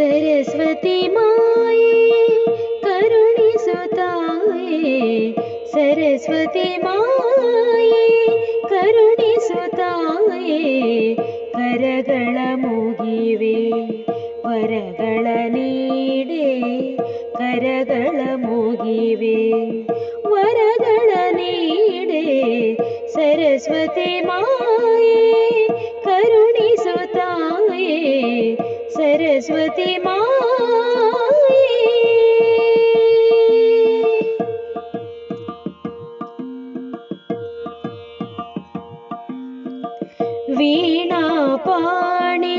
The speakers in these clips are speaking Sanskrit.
सरस्वती माये मायणी सुताये सरस्वती माये करुणी सुताये सुतागण मोगिवे वरगळ नीडे करगळ मोगिवे वरगळ नीडे सरस्वती माये माणी सुताये सरस्वती मा वीणापाणि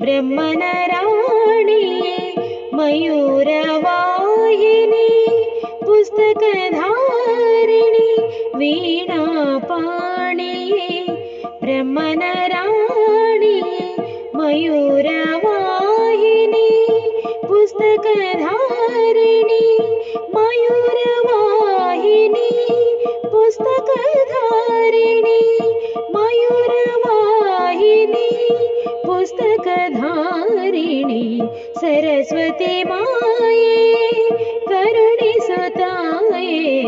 ब्रह्मनराणि मयू धारिणी मयूरवाहिनी पुस्तकधारिणी मयूरवाहिनी पुस्तकधारिणी सरस्वती माये पुस्तक धारिणी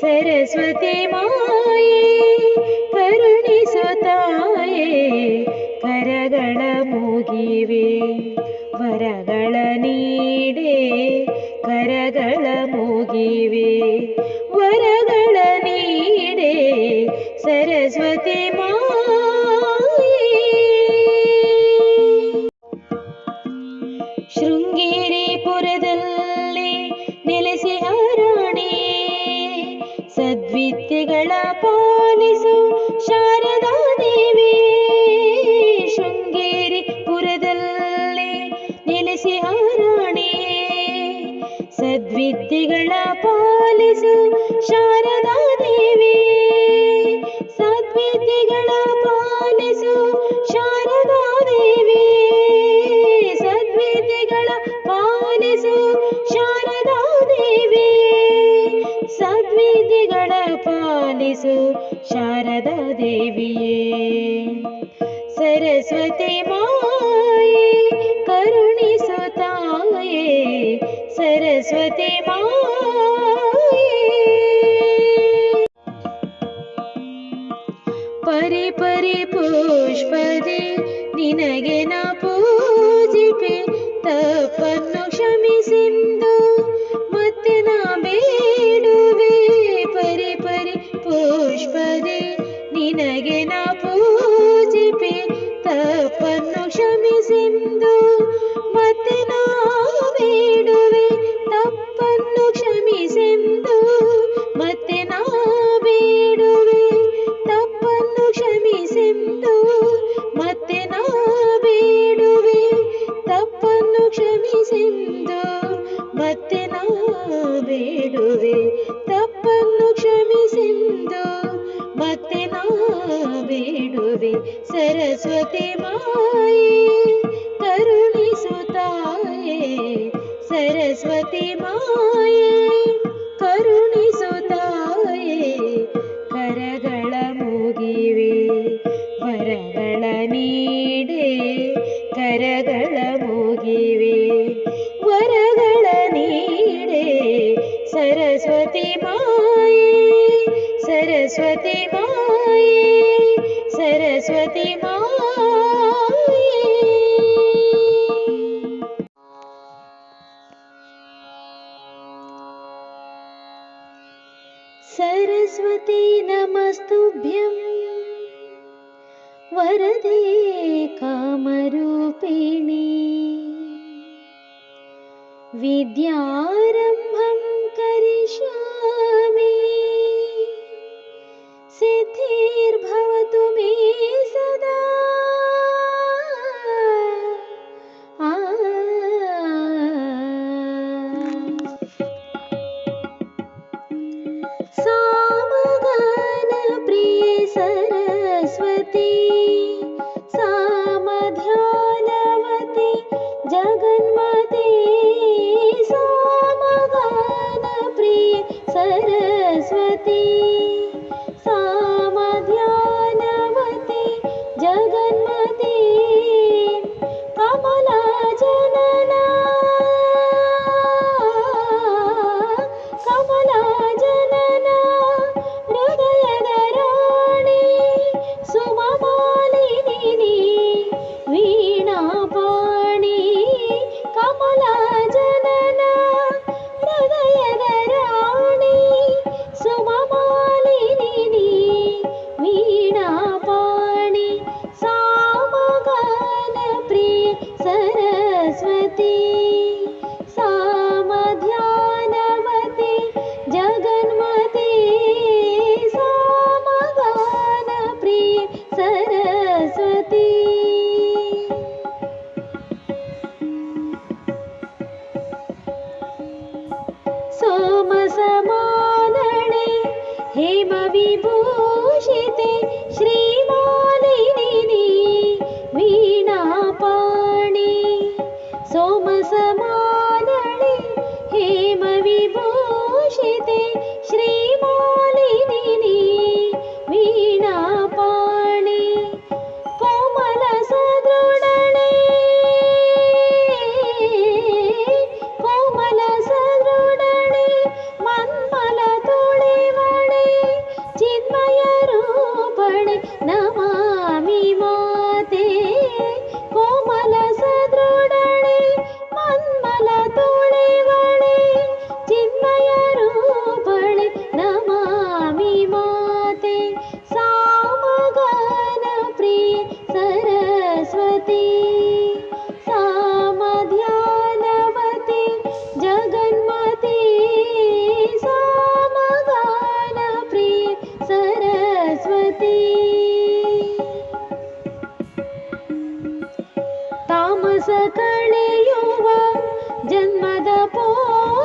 सरस्वती माये सुताय सरस्वते मास्वताय करगण मोगिवे ಮುಗಿವೆ ವರಗಳ ನೀಡೆ ಸರಸ್ವತಿ ಮಾಯೆ. ಶೃಂಗೇರಿಪುರದಲ್ಲಿ ನೆಲೆಸಿ ಹಾರಾಣಿ ಸದ್ವಿದ್ಯೆಗಳ ಪಾಲಿಸು ಶಾರದಾ ದೇವಿ. ಶೃಂಗೇರಿಪುರದಲ್ಲಿ ನೆಲೆಸಿ ಹಾರಾಣಿ ಸದ್ವಿದ್ಯೆಗಳ ಶಾರದಾ ದೇವಿಯೇ, ಸರಸ್ವತಿ ಮಾಯೆ ಕರುಣಿಸುತ್ತಾಯೇ ಸರಸ್ವತಿ ಮಾಯೆ. ಪರಿ ಪರಿ ಪುಷ್ಪದಿ ನಿನಗೆ ನ ಪೂಜಿಪೆ, ತಪ್ಪನ್ನು ಕ್ಷಮಿಸಿಂದು सरस्वती नमस्तुभ्यं वरदे कामरूपिणी। विद्या सरस्वती सा सती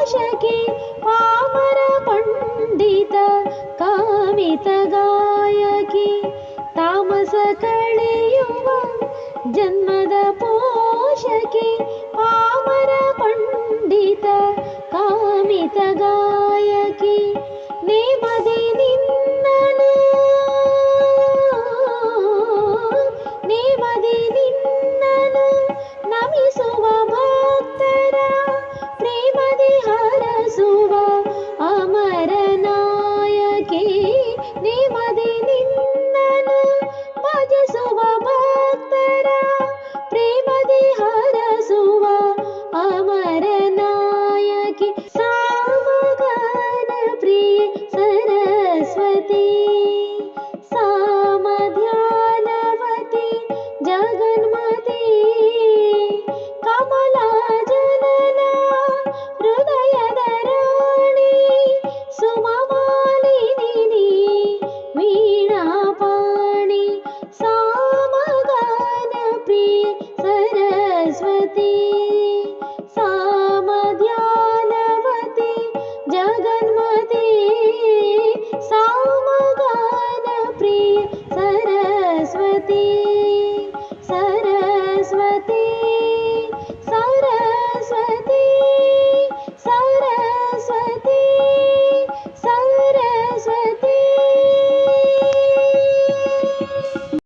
पाम पण्डित कामित गायकि तामस कलियु जन्मद पोषके पामर पण्डित काम गायकि